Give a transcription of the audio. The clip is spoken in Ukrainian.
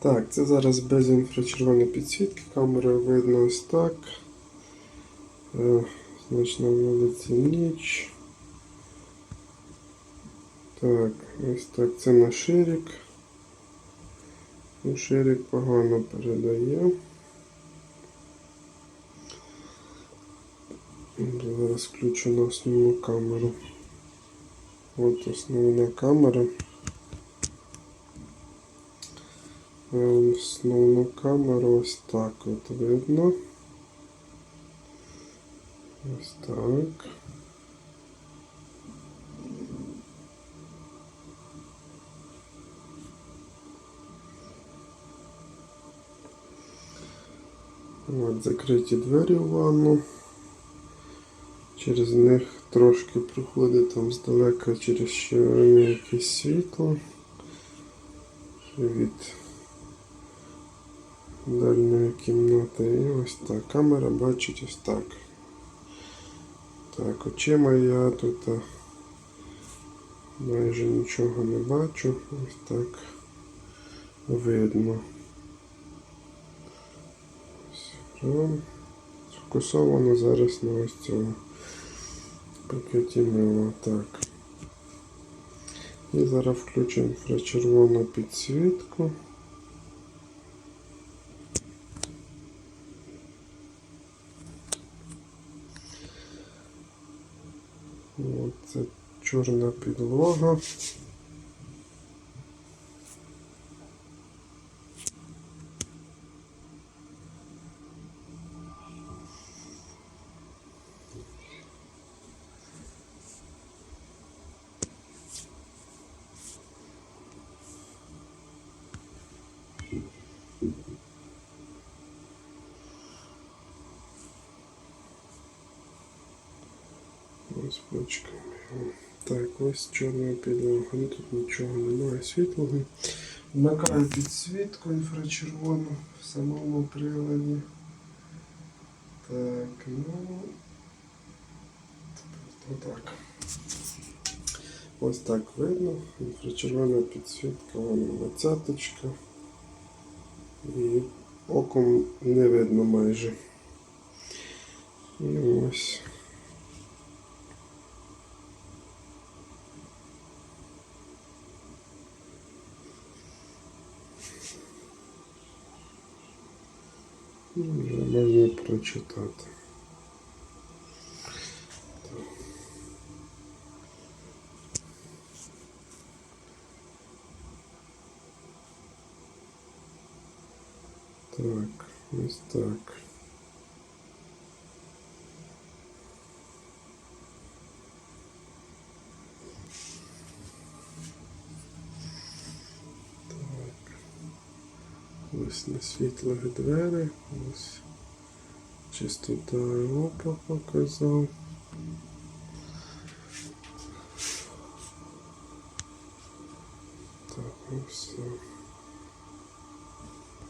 Так, це зараз без інфрачервоної підсвітки, камерою видно ось так. Е, значить на вулиці ніч. Так, ось так, це на ширик. Ну, ширик погано передає. Зараз включу на основну камеру. От основна камера. Основну камеру ось так от видно. Ось так. От, закриті двері в ванну. Через них трошки проходить там здалека через щілини якесь світло. Від дальньої кімнати. І ось так. Камера бачить ось так. Так, очима я тут майже нічого не бачу. Ось так видно. Сфокусовано зараз на ось цьому пакеті мила. Так. І зараз включимо інфрачервону підсвітку. Це чорна підлога. Ось почками. Так, ось чорна підлога. Ну тут нічого немає світлого. Вмикаю підсвітку інфрачервону в самому приладі. Так, ну отак. Ось так видно. Інфрачервона підсвітка, вона двадцяточка. І оком не видно майже. І ось. Вже можна прочитати. Так, ось. Так. Ось на світлих двері, ось чистота Європа показав. Так, ну все.